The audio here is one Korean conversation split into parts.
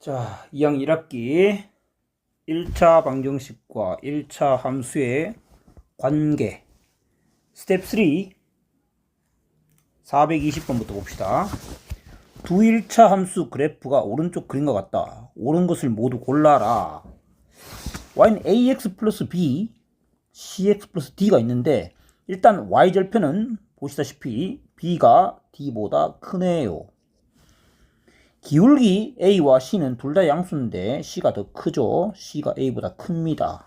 자, 2학 1학기 1차 방정식과 1차 함수의 관계 스텝 3 420번부터 봅시다. 두 1차 함수 그래프가 오른쪽 그림과 같다. 옳은 것을 모두 골라라. y는 ax 플러스 b, cx 플러스 d가 있는데 일단 y절편은 보시다시피 b가 d보다 크네요. 기울기 A와 C는 둘 다 양수인데 C가 더 크죠. C가 A보다 큽니다.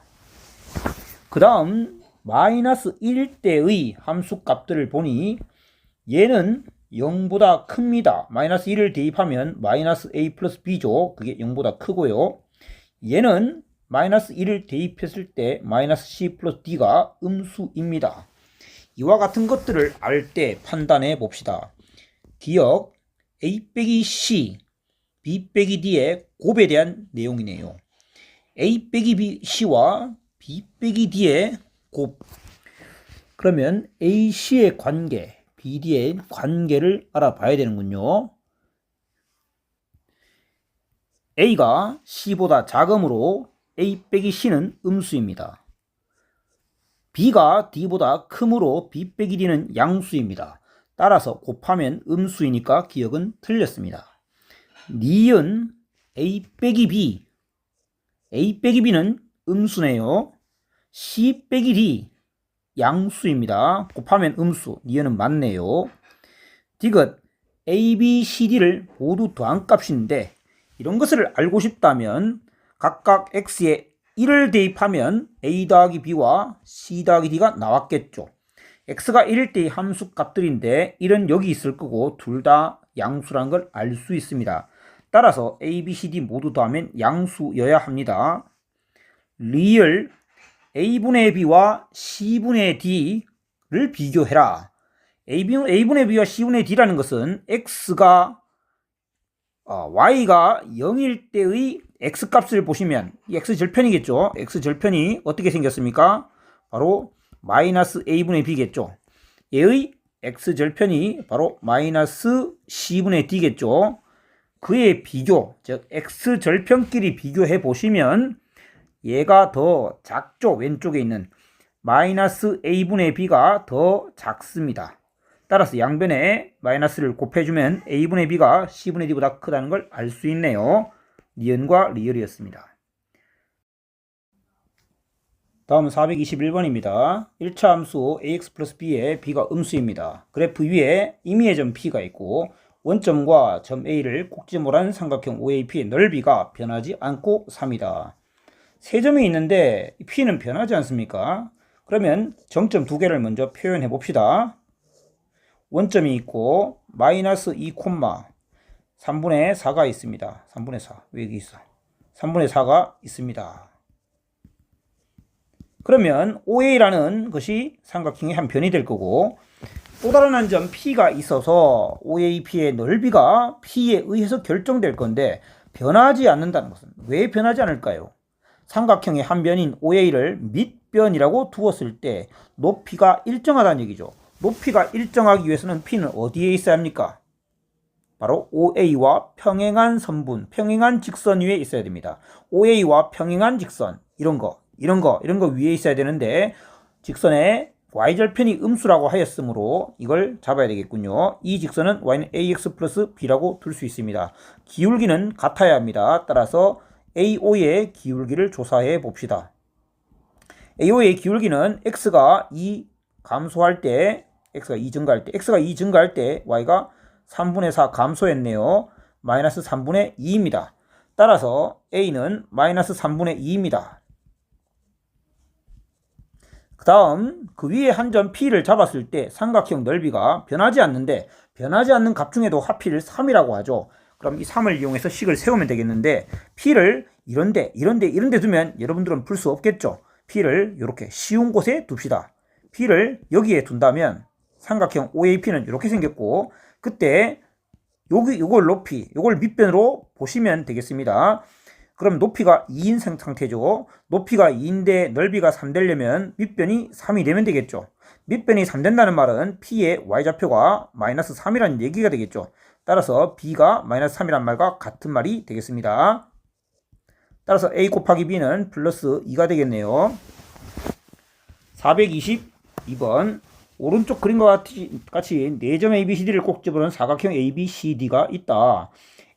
그 다음 마이너스 1대의 함수 값들을 보니 얘는 0보다 큽니다. 마이너스 1을 대입하면 마이너스 A 플러스 B죠. 그게 0보다 크고요. 얘는 마이너스 1을 대입했을 때 마이너스 C 플러스 D가 음수입니다. 이와 같은 것들을 알 때 판단해 봅시다. 기억 A 빼기 C, B 빼기 D의 곱에 대한 내용이네요. A 빼기 B, C와 B 빼기 D의 곱. 그러면 A, C의 관계, B, D의 관계를 알아봐야 되는군요. A가 C보다 작으므로 A 빼기 C는 음수입니다. B가 D보다 크므로 B 빼기 D는 양수입니다. 따라서 곱하면 음수이니까 기억은 틀렸습니다. 니은 A 빼기 B A 빼기 B는 음수네요. C 빼기 D 양수입니다. 곱하면 음수 니은은 맞네요. 디귿 A, B, C, D를 모두 더한 값인데 이런 것을 알고 싶다면 각각 X에 1을 대입하면 A 더하기 B와 C 더하기 D가 나왔겠죠. x가 1일 때의 함수 값들인데 1은 여기 있을 거고 둘 다 양수라는 걸알 수 있습니다. 따라서 a, b, c, d 모두 더하면 양수여야 합니다. 리을 a분의 b와 c분의 d를 비교해라. a분의 b와 c분의 d라는 것은 x가 어, y가 0일 때의 x값을 보시면 x절편이겠죠. x절편이 어떻게 생겼습니까? 바로 마이너스 a분의 b겠죠. 얘의 x절편이 바로 마이너스 c분의 d겠죠. 그의 비교, 즉 x절편끼리 비교해 보시면 얘가 더 작죠. 왼쪽에 있는 마이너스 a분의 b가 더 작습니다. 따라서 양변에 마이너스를 곱해주면 a분의 b가 c분의 d보다 크다는 걸 알 수 있네요. 니은과 리을이었습니다. 다음 421번입니다. 1차 함수 ax 플러스 b의 b가 음수입니다. 그래프 위에 임의의 점 p가 있고 원점과 점 a를 한 삼각형 OAP의 넓이가 변하지 않고 3이다. 세 점이 있는데 p는 변하지 않습니까? 그러면 정점 두 개를 먼저 표현해 봅시다. 원점이 있고 마이너스 2 콤마 3분의 4가 있습니다. 3분의 4. 왜 여기 있어? 3분의 4가 있습니다. 그러면 OA라는 것이 삼각형의 한 변이 될 거고 또 다른 한 점 P가 있어서 OAP의 넓이가 P에 의해서 결정될 건데 변하지 않는다는 것은 왜 변하지 않을까요? 삼각형의 한 변인 OA를 밑변이라고 두었을 때 높이가 일정하다는 얘기죠. 높이가 일정하기 위해서는 P는 어디에 있어야 합니까? 바로 OA와 평행한 선분, 평행한 직선 위에 있어야 됩니다. OA와 평행한 직선, 이런 거, 이런 거, 이런 거 위에 있어야 되는데 직선의 y절편이 음수라고 하였으므로 이걸 잡아야 되겠군요. 이 직선은 y는 ax 플러스 b라고 둘 수 있습니다. 기울기는 같아야 합니다. 따라서 AO의 기울기를 조사해 봅시다. AO의 기울기는 x가 2 감소할 때 x가 2 증가할 때 x가 2 증가할 때 y가 3분의 4 감소했네요. 마이너스 3분의 2입니다. 따라서 a는 마이너스 3분의 2입니다. 그 다음 그 위에 한 점 P를 잡았을 때 삼각형 넓이가 변하지 않는데 변하지 않는 값 중에도 하필 3이라고 하죠. 그럼 이 3을 이용해서 식을 세우면 되겠는데 P를 이런데 이런데 이런데 두면 여러분들은 풀 수 없겠죠. P를 이렇게 쉬운 곳에 둡시다. P를 여기에 둔다면 삼각형 OAP는 이렇게 생겼고 그때 여기 요걸 높이 요걸 밑변으로 보시면 되겠습니다. 그럼 높이가 2인 상태죠. 높이가 2인데 넓이가 3 되려면 밑변이 3이 되면 되겠죠. 밑변이 3 된다는 말은 P의 Y좌표가 마이너스 3이라는 얘기가 되겠죠. 따라서 b가 마이너스 3이란 말과 같은 말이 되겠습니다. 따라서 a 곱하기 b는 플러스 2가 되겠네요. 422번 오른쪽 그림과 같이, 같이 4점 ABCD를 꼭 집어넣은 사각형 ABCD가 있다.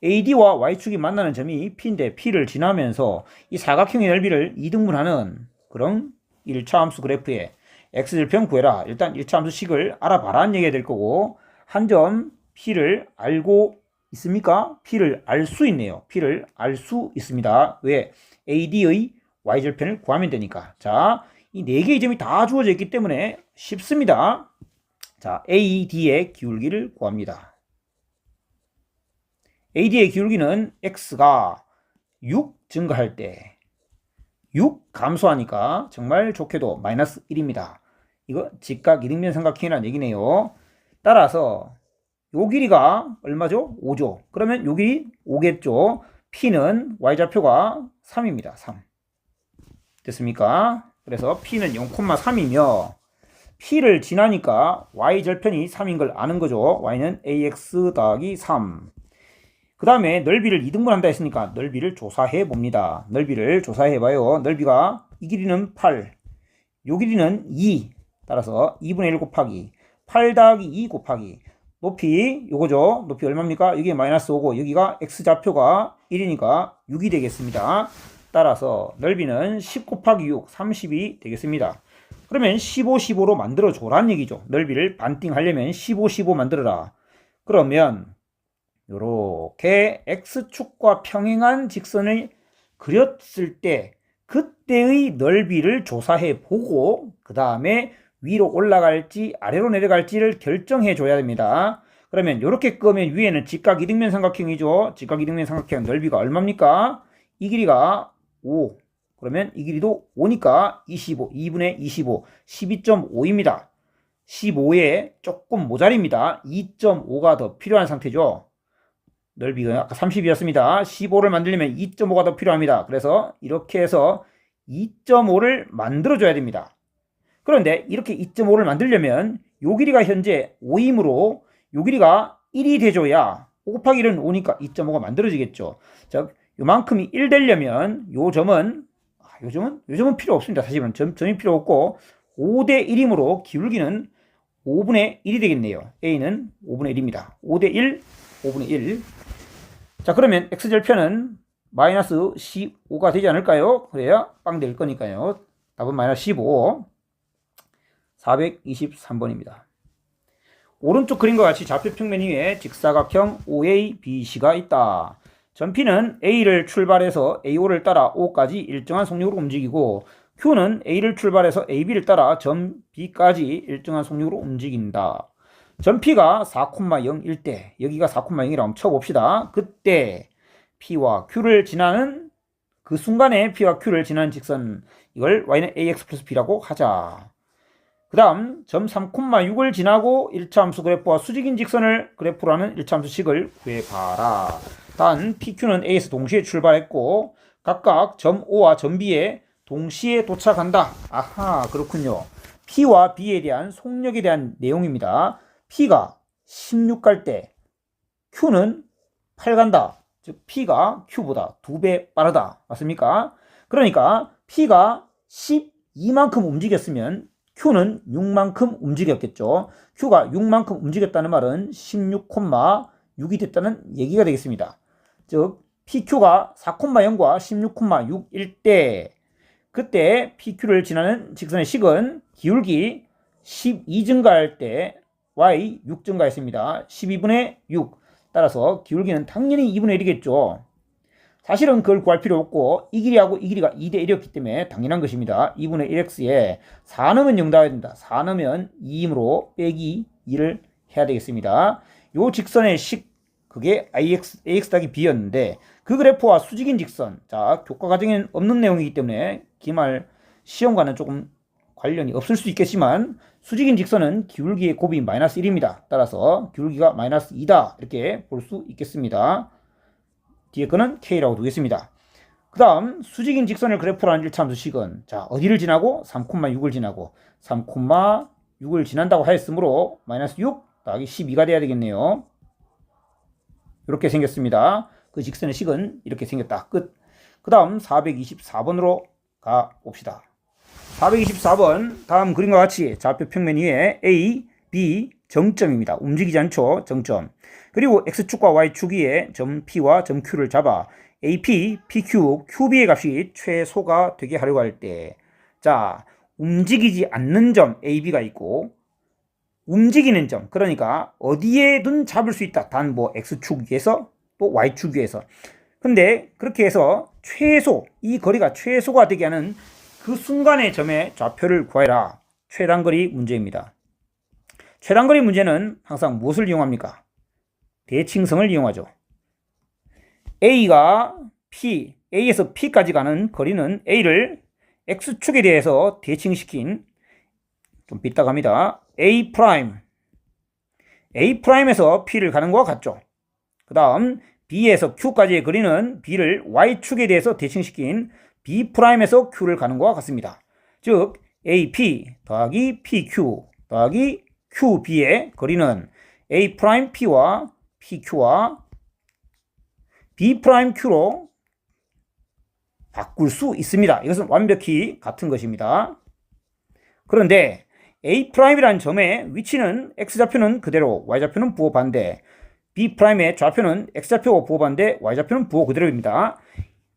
AD와 Y축이 만나는 점이 P인데 P를 지나면서 이 사각형의 넓이를 2등분하는 그런 1차 함수 그래프에 X절편 구해라. 일단 1차 함수식을 알아봐라는 얘기가 될 거고 한 점 P를 알고 있습니까? P를 알 수 있네요. P를 알 수 있습니다. 왜? AD의 Y절편을 구하면 되니까. 자, 이 네 개의 점이 다 주어져 있기 때문에 쉽습니다. 자, AD의 기울기를 구합니다. AD의 기울기는 X가 6 증가할 때 6 감소하니까 정말 좋게도 마이너스 1입니다. 이거 직각 이등변 삼각형이라는 얘기네요. 따라서 요 길이가 얼마죠? 5죠. 그러면 요 길이 5겠죠. P는 Y좌표가 3입니다. 3. 됐습니까? 그래서 P는 0,3이며 P를 지나니까 Y절편이 3인 걸 아는 거죠. Y는 AX 더하기 3. 그 다음에 넓이를 2등분 한다 했으니까 넓이를 조사해 봅니다. 넓이를 조사해 봐요. 넓이가 이 길이는 8, 요 길이는 2. 따라서 2분의 1 곱하기 8 더하기 2 곱하기 높이 요거죠. 높이 얼마입니까? 여기 마이너스 5고 여기가 x좌표가 1이니까 6이 되겠습니다. 따라서 넓이는 10 곱하기 6, 30이 되겠습니다. 그러면 15, 15로 만들어 줘란 얘기죠. 넓이를 반띵 하려면 15, 15 만들어라. 그러면 요렇게 x축과 평행한 직선을 그렸을 때 그때의 넓이를 조사해 보고 그 다음에 위로 올라갈지 아래로 내려갈지를 결정해 줘야 됩니다. 그러면 이렇게 끄면 위에는 직각 이등변 삼각형이죠. 직각 이등변 삼각형 넓이가 얼마입니까? 이 길이가 5. 그러면 이 길이도 5니까 25, 2분의 25, 12.5입니다. 15에 조금 모자립니다. 2.5가 더 필요한 상태죠. 넓이가 아까 30이었습니다. 15를 만들려면 2.5가 더 필요합니다. 그래서 이렇게 해서 2.5를 만들어줘야 됩니다. 그런데 이렇게 2.5를 만들려면 요 길이가 현재 5이므로 요 길이가 1이 돼줘야 5 곱하기 1은 5니까 2.5가 만들어지겠죠. 자, 요만큼이 1 되려면 요 점은 아, 요 점은 요 점은 필요 없습니다. 사실은 점, 점이 필요 없고 5대 1이므로 기울기는 5분의 1이 되겠네요. A는 5분의 1입니다. 5대 1, 5분의 1. 자, 그러면 x절편은 마이너스 15가 되지 않을까요? 그래야 빵 될 거니까요. 답은 마이너스 15. 423번입니다. 오른쪽 그림과 같이 좌표 평면 위에 직사각형 OABC가 있다. 전피는 A를 출발해서 AO를 따라 O까지 일정한 속력으로 움직이고 Q는 A를 출발해서 AB를 따라 점 B까지 일정한 속력으로 움직인다. 전피가 4,0일 때 여기가 4,0이라고 한번 쳐봅시다. 그때 P와 Q를 지나는 그 순간에 P와 Q를 지나는 직선 이걸 Y는 AX 플러스 B라고 하자. 그 다음 점 3,6을 지나고 1차 함수 그래프와 수직인 직선을 그래프로 하는 1차 함수식을 구해봐라. 단 PQ는 A에서 동시에 출발했고 각각 점 O와 점 B에 동시에 도착한다. 아하 그렇군요. P와 B에 대한 속력에 대한 내용입니다. P가 16갈 때 Q는 8 간다. 즉 P가 Q보다 2배 빠르다. 맞습니까? 그러니까 P가 12만큼 움직였으면 Q는 6만큼 움직였겠죠. Q가 6만큼 움직였다는 말은 16,6이 됐다는 얘기가 되겠습니다. 즉 PQ가 4,0과 16,6일 때 그때 PQ를 지나는 직선의 식은 기울기 12 증가할 때 Y 6 증가했습니다. 12분의 6 따라서 기울기는 당연히 2분의 1이겠죠. 사실은 그걸 구할 필요 없고 이 길이하고 이 길이가 2대 1이었기 때문에 당연한 것입니다. 2분의 1x에 4 넣으면 0 나와야 된다. 4 넣으면 2이므로 빼기 2를 해야 되겠습니다. 요 직선의 식 그게 ix, ax 더하기 b였는데 그 그래프와 수직인 직선 자 교과 과정에는 없는 내용이기 때문에 기말 시험과는 조금 관련이 없을 수 있겠지만 수직인 직선은 기울기의 곱이 마이너스 1입니다. 따라서 기울기가 마이너스 2다 이렇게 볼 수 있겠습니다. 뒤에 거는 K라고 두겠습니다. 그 다음 수직인 직선을 그래프로 하는 1차 함수식은 자 어디를 지나고 3,6을 지나고 3,6을 지난다고 하였으므로 마이너스 6 더하기 12가 돼야 되겠네요. 이렇게 생겼습니다. 그 직선의 식은 이렇게 생겼다. 끝. 그 다음 424번으로 가 봅시다. 424번 다음 그림과 같이 좌표 평면 위에 A, B 정점입니다. 움직이지 않죠. 정점. 그리고 X축과 Y축 위에 점 P와 점 Q를 잡아 AP, PQ, QB의 값이 최소가 되게 하려고 할 때, 자, 움직이지 않는 점 AB가 있고, 움직이는 점, 그러니까 어디에든 잡을 수 있다. 단 뭐 X축 위에서 또 Y축 위에서. 근데 그렇게 해서 최소, 이 거리가 최소가 되게 하는 그 순간의 점의 좌표를 구해라. 최단거리 문제입니다. 최단거리 문제는 항상 무엇을 이용합니까? 대칭성을 이용하죠. A가 P, A에서 P까지 가는 거리는 A를 X축에 대해서 대칭시킨 좀 빗다갑니다. A 프라임. A 프라임에서 P를 가는 것과 같죠. 그 다음 B에서 Q까지의 거리는 B를 Y축에 대해서 대칭시킨 B 프라임에서 Q를 가는 것과 같습니다. 즉 AP 더하기 PQ 더하기 QB의 거리는 A 프라임 P와 PQ와 B 프라임 Q로 바꿀 수 있습니다. 이것은 완벽히 같은 것입니다. 그런데 A 프라임이라는 점의 위치는 X좌표는 그대로 Y좌표는 부호 반대 B 프라임의 좌표는 X좌표 부호 반대 Y좌표는 부호 그대로입니다.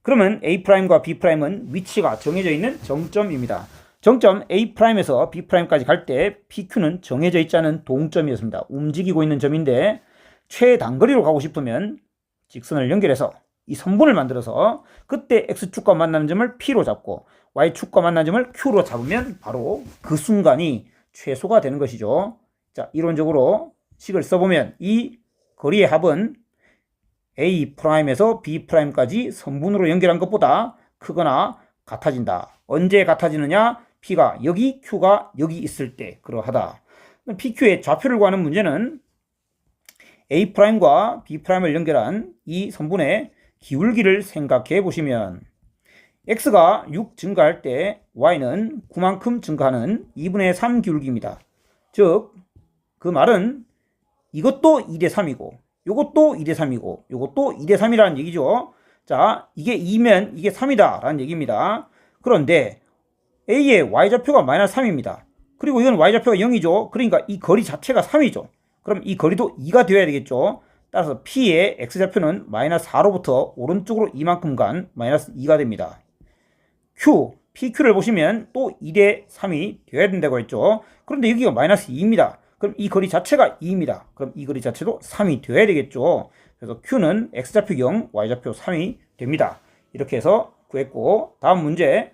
그러면 A 프라임과 B 프라임은 위치가 정해져 있는 정점입니다. 정점 A 프라임에서 B 프라임까지 갈 때 PQ는 정해져 있지 않은 동점이었습니다. 움직이고 있는 점인데 최단거리로 가고 싶으면 직선을 연결해서 이 선분을 만들어서 그때 X축과 만나는 점을 P로 잡고 Y축과 만나는 점을 Q로 잡으면 바로 그 순간이 최소가 되는 것이죠. 자, 이론적으로 식을 써보면 이 거리의 합은 A 프라임에서 B 프라임까지 선분으로 연결한 것보다 크거나 같아진다. 언제 같아지느냐? P가 여기, Q가 여기 있을 때 그러하다. PQ의 좌표를 구하는 문제는 A 프라임과 B 프라임을 연결한 이 선분의 기울기를 생각해 보시면 x가 6 증가할 때 y는 9만큼 증가하는 2분의 3 기울기입니다. 즉, 그 말은 이것도 2대 3이고, 이것도 2대 3이고, 이것도 2대 3이라는 얘기죠. 자, 이게 2면 이게 3이다 라는 얘기입니다. 그런데 A의 y좌표가 마이너스 3입니다. 그리고 이건 y좌표가 0이죠. 그러니까 이 거리 자체가 3이죠. 그럼 이 거리도 2가 되어야 되겠죠. 따라서 P의 X좌표는 마이너스 4로부터 오른쪽으로 이만큼 간 마이너스 2가 됩니다. Q, PQ를 보시면 또 2대 3이 되어야 된다고 했죠. 그런데 여기가 마이너스 2입니다. 그럼 이 거리 자체가 2입니다. 그럼 이 거리 자체도 3이 되어야 되겠죠. 그래서 Q는 X좌표 0, Y좌표 3이 됩니다. 이렇게 해서 구했고 다음 문제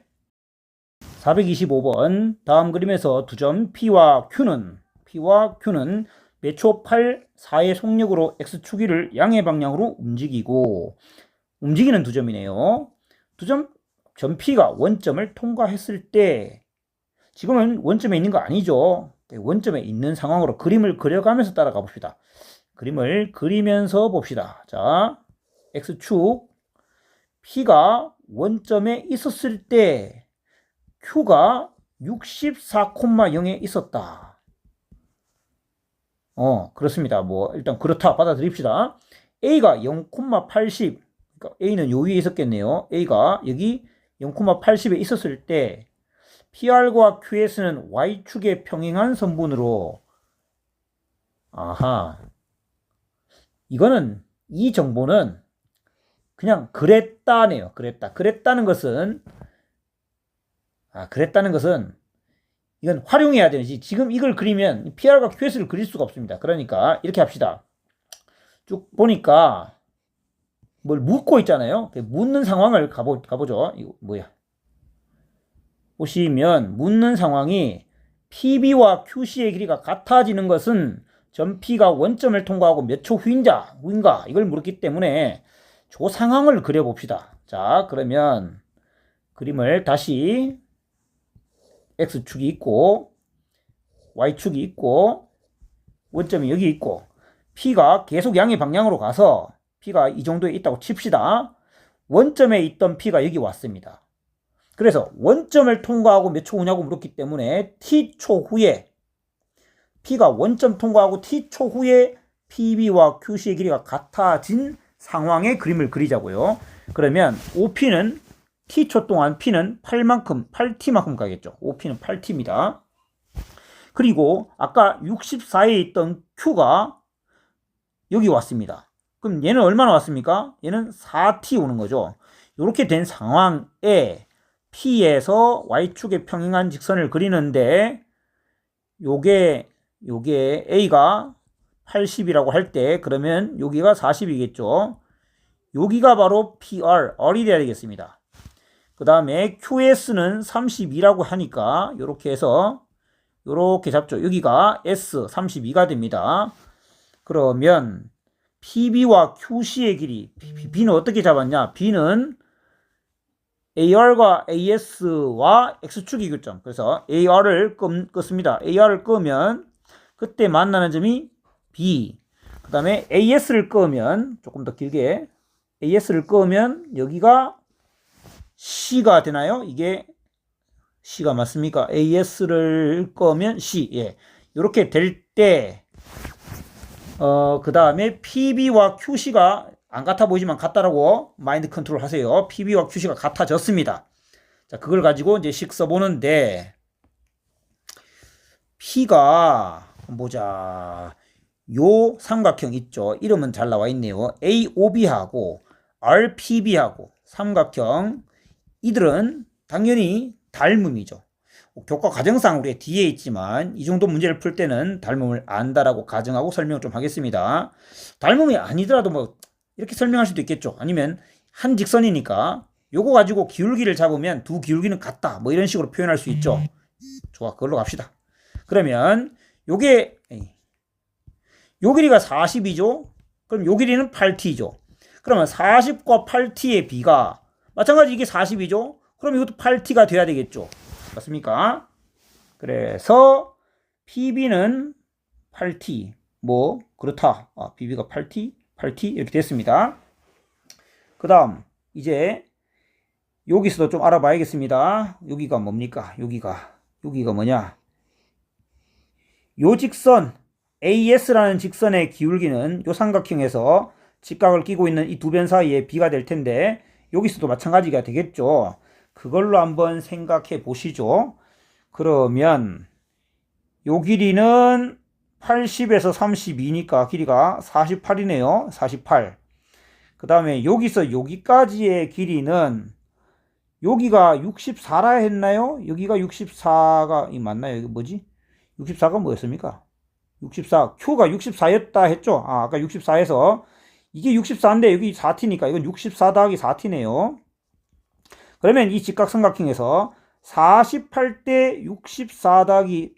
425번 다음 그림에서 두 점 P와 Q는 P와 Q는 매초 8, 4의 속력으로 X축위를 양의 방향으로 움직이고 움직이는 두 점이네요. 두 점, 점 P가 원점을 통과했을 때 지금은 원점에 있는 거 아니죠. 네, 원점에 있는 상황으로 그림을 그려가면서 따라가 봅시다. 그림을 그리면서 봅시다. 자, X축 P가 원점에 있었을 때 Q가 64,0에 있었다. 어, 그렇습니다. 뭐, 일단 그렇다 받아들입시다. A가 0,80, 그러니까 A는 요 위에 있었겠네요. A가 여기 0,80에 있었을 때, PR과 QS는 Y축에 평행한 선분으로, 아하. 이거는, 이 정보는 그냥 그랬다네요. 그랬다. 그랬다는 것은, 아, 그랬다는 것은 이건 활용해야 되지. 지금 이걸 그리면 PR과 QS를 그릴 수가 없습니다. 그러니까 이렇게 합시다. 쭉 보니까 뭘 묻고 있잖아요. 그 묻는 상황을 가보, 가보죠. 이거 뭐야. 보시면 묻는 상황이 PB와 QC의 길이가 같아지는 것은 점 P가 원점을 통과하고 몇 초 후인자, 후인가 이걸 물었기 때문에 조 상황을 그려봅시다. 자 그러면 그림을 다시 X축이 있고 Y축이 있고 원점이 여기 있고 P가 계속 양의 방향으로 가서 P가 이 정도에 있다고 칩시다. 원점에 있던 P가 여기 왔습니다. 그래서 원점을 통과하고 몇 초 후냐고 물었기 때문에 T초 후에 P가 원점 통과하고 T초 후에 PB와 QC의 길이가 같아진 상황의 그림을 그리자고요. 그러면 OP는 T초 동안 P는 8만큼, 8T만큼 가겠죠. OP는 8T입니다. 그리고 아까 64에 있던 Q가 여기 왔습니다. 그럼 얘는 얼마나 왔습니까? 얘는 4T 오는 거죠. 이렇게 된 상황에 P에서 Y축에 평행한 직선을 그리는데 요게 요게 A가 80이라고 할 때 그러면 여기가 40이겠죠. 여기가 바로 PR, R이 돼야 되겠습니다. 그 다음에 QS는 32라고 하니까 이렇게 해서 이렇게 잡죠. 여기가 S 32가 됩니다. 그러면 PB와 QC의 길이 B는 어떻게 잡았냐? B는 AR과 AS와 X축이 교점. 그래서 AR을 끄, 끄습니다. AR을 끄면 그때 만나는 점이 B. 그 다음에 AS를 끄면 조금 더 길게 AS를 끄면 여기가 C가 되나요? 이게 C가 맞습니까? AS를 끄면 C. 예. 이렇게 될 때, 어, 그 다음에 PB와 QC가 안 같아 보이지만 같다라고 마인드 컨트롤 하세요. PB와 QC가 같아졌습니다. 자, 그걸 가지고 이제 식 써보는데, P가, 보자. 요 삼각형 있죠. 이름은 잘 나와 있네요. AOB하고 RPB하고 삼각형 이들은 당연히 닮음이죠. 교과 과정상 우리 뒤에 있지만 이 정도 문제를 풀 때는 닮음을 안다라고 가정하고 설명을 좀 하겠습니다. 닮음이 아니더라도 뭐 이렇게 설명할 수도 있겠죠. 아니면 한 직선이니까 요거 가지고 기울기를 잡으면 두 기울기는 같다. 뭐 이런 식으로 표현할 수 있죠. 좋아, 그걸로 갑시다. 그러면 요게 요 길이가 40이죠. 그럼 요 길이는 8t죠. 그러면 40과 8t의 비가 마찬가지 이게 40이죠. 그럼 이것도 8t가 돼야 되겠죠. 맞습니까? 그래서 PB는 8t. 뭐 그렇다. 아, BB가 8t, 8t 이렇게 됐습니다. 그 다음 이제 여기서도 좀 알아봐야겠습니다. 여기가 뭡니까? 여기가 여기가 뭐냐? 요 직선 AS라는 직선의 기울기는 요 삼각형에서 직각을 끼고 있는 이 두 변 사이에 B가 될 텐데 여기서도 마찬가지가 되겠죠. 그걸로 한번 생각해 보시죠. 그러면 요 길이는 80에서 32니까 길이가 48이네요. 48. 그 다음에 여기서 여기까지의 길이는 여기가 64라 했나요? 여기가 64가 이 맞나요? 이게 뭐지? 64가 뭐였습니까? 64, Q가 64였다 했죠? 아, 아까 64에서 이게 64인데 여기 4t니까 이건 64 더하기 4t네요. 그러면 이 직각삼각형에서 48대 64 더하기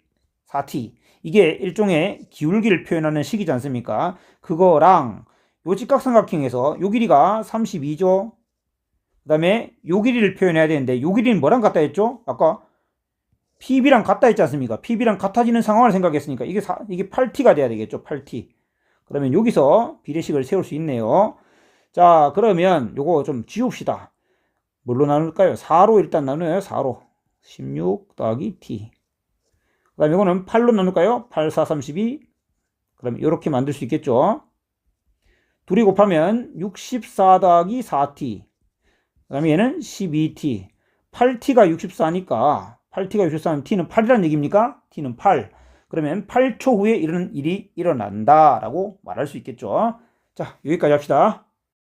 4t 이게 일종의 기울기를 표현하는 식이지 않습니까? 그거랑 요 직각삼각형에서 요 길이가 32죠. 그 다음에 요 길이를 표현해야 되는데 요 길이는 뭐랑 같다 했죠? 아까 PB랑 같다 했지 않습니까? PB랑 같아지는 상황을 생각했으니까 이게 사, 이게 8T가 돼야 되겠죠. 8T. 그러면 여기서 비례식을 세울 수 있네요. 자, 그러면 요거 좀 지웁시다. 뭘로 나눌까요? 4로 일단 나눠요. 4로. 16 더하기 T. 그 다음에 이거는 8로 나눌까요? 8, 4, 32. 그럼 이렇게 만들 수 있겠죠. 둘이 곱하면 64 더하기 4T. 그 다음에 얘는 12T. 8T가 64니까 8t가 64면 t는 8이라는 얘기입니까? t는 8. 그러면 8초 후에 이런 일이 일어난다라고 말할 수 있겠죠. 자, 여기까지 합시다.